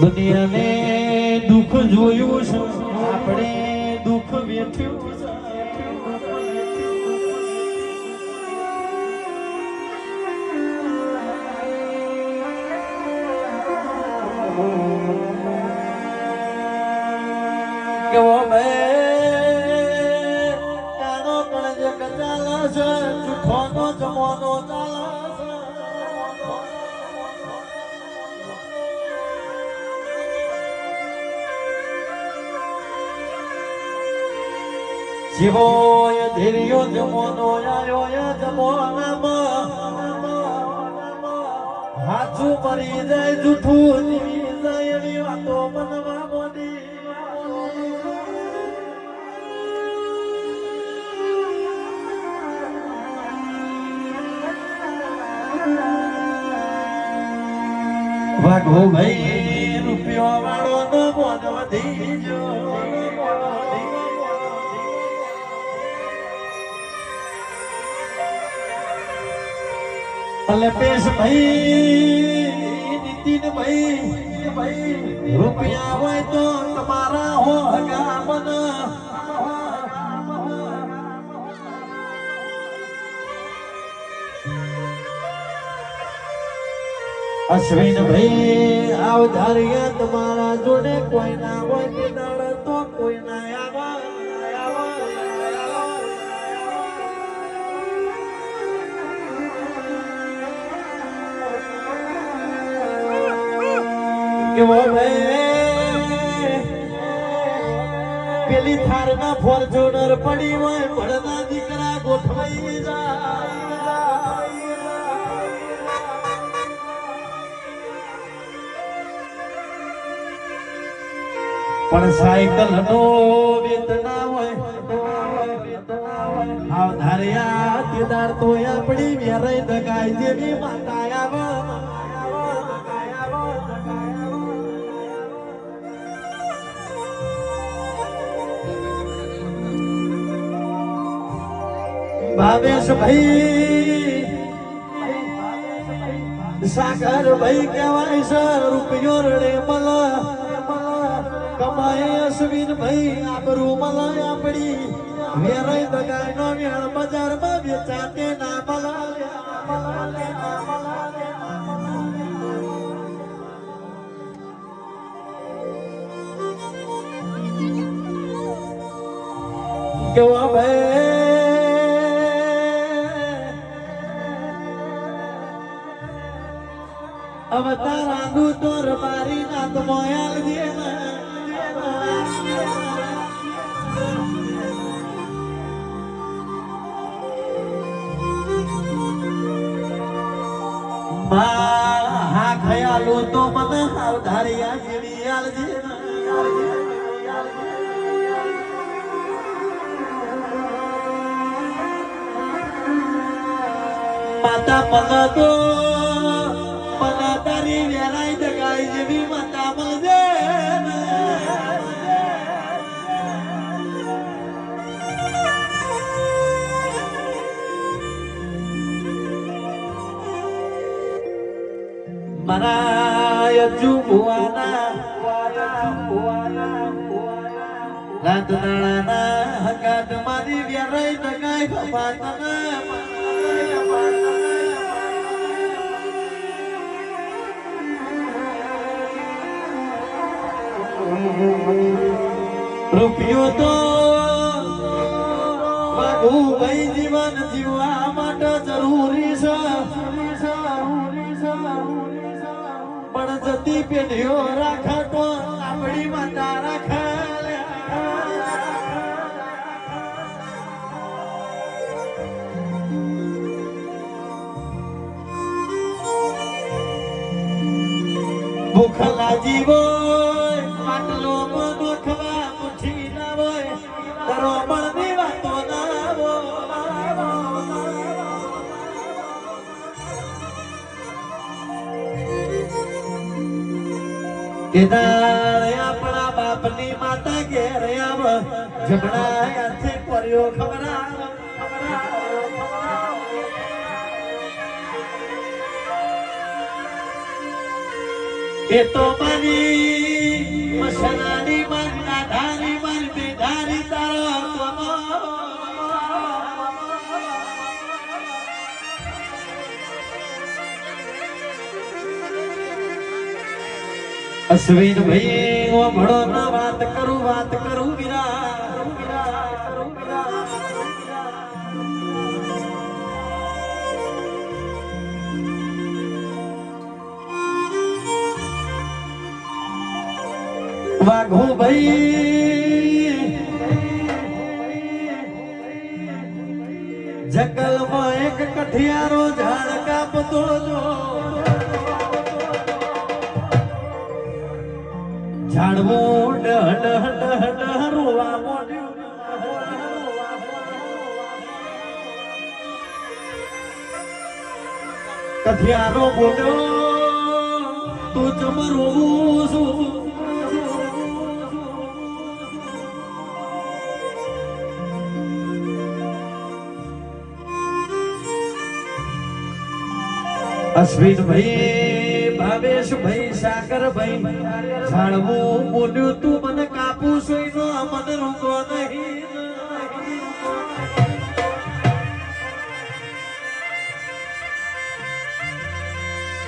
દુનિયાને દુનિયાને દુઃખ જોયું છે. આપણે દુઃખ વેઠ્યું છે. કેવો બે કાનો કણજક ચાલે છે, જૂઠોનો જમવાનો ચાલે જીવો એ ધીર્યો જમોનો આયો એ જમોનામાં. હાચું મરી જાય જૂઠું જીવી વાઘો ભાઈ, રૂપિયો વાળો નો મોજ વધી ગયો અલ્પેશ ભાઈ, નીતિન ભાઈ ભાઈ રૂપિયા હોય તો તમારા હો હગા અશ્વિન ભાઈ આવધારિયા તમારા જોડે, કોઈ ના હોય દાડે તો કોઈ ના પેલી થાર ના ફોર્ચ્યુનર પડી હોય ભણના દીકરા ગોઠવાઈ જાય. પણ સાયકલ નો વેતના હોય, આવધાર્યા કેદાર તો આપણી વેરાઈ દગાય જેવી માતા આવે, ભાવેશ ભાઈ, સાગર ભાઈ કહેવાય છે, રૂપિયો રડે મલ. કમાય અશ્વિન ભાઈ આબરૂ મલાય આપણી વેરાઈ દગાઈ નો વેણ બજારમાં વેચાતે ના મલાય કેવા ભાઈ અવતારાનું તોર મારી નાત મોયાલ હા ખયાલો તો મને આવધારિયા જેવી આલજે માતા પલા તો પલા તારી વેરાઈ દગાઈ જેવી માતા મળજે મારા યજુ ભુવાના રાત નાળાના હકાત મારી વેરાઈ દગાઈ ખપાતના રૂપિયો તો બાબુ ભાઈ જીવન જીવવા માટે જરૂરી છે જતી પેઢીઓ રાખે તો આપણી માતા રાખે ભૂખલા જીવો માટલો મનો ખવા પૂછી ના હોય કે દાડે આપણા બાપની માતા ઘેર આવ. જમણા હાથે કર્યો ખબરાવ એ તો મારી મસનાની મારી અશ્વિન ભાઈ, ઓ ભણો ના વાત કરું વાત કરું વિરા. વાઘો ભાઈ, જંગલમાં એક કઠિયારો ઝાડ કાપતો જો ઝાડવું ડહ ડહ ડહ રોવા માંડ્યું. કઠિયારો બોલ્યો તું ચમ રોવું છું. ભાવેશ ભાઈ સાકર ભાઈ. જાણવું બોલ્યું તું મને કાપું સોઈ નો મને રૂકો નહીં.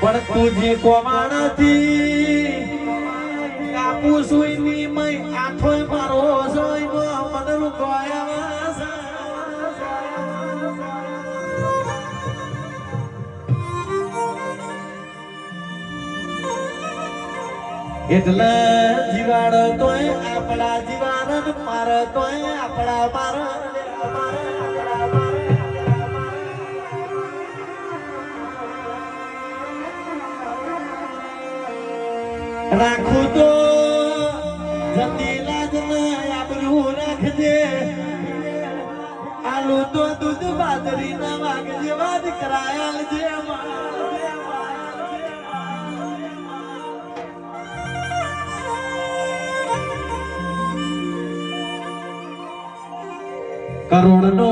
પણ તું જે કોમાણાથી કાપું સુઈ ની મય આઠોય મારો સોય મને રૂકો આવ્યા એટલે જીવાડ તોય આપણા જીવાડ માર તોય આપણા માર રાખું તો જતી લાજ ને આબરૂ રાખજે. આલુ તો દૂધ બાજરી ના વાગજે વાત કરાયાલ જે કરોડ નો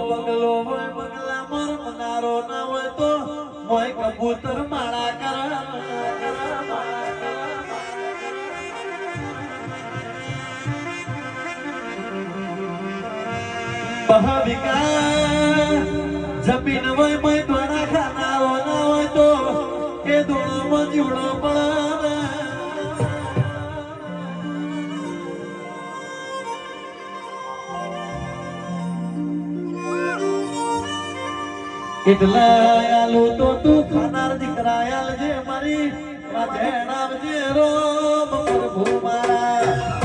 બંગલો હોય બંગલા મોર મનારો ના હોય તો મોય કબૂતર માળા કર બહાવિકા એટલે આલુ તો તું ખાનાર દીકરા આલ જે મારી વાજે નામ જે રો પ્રભુ મારા.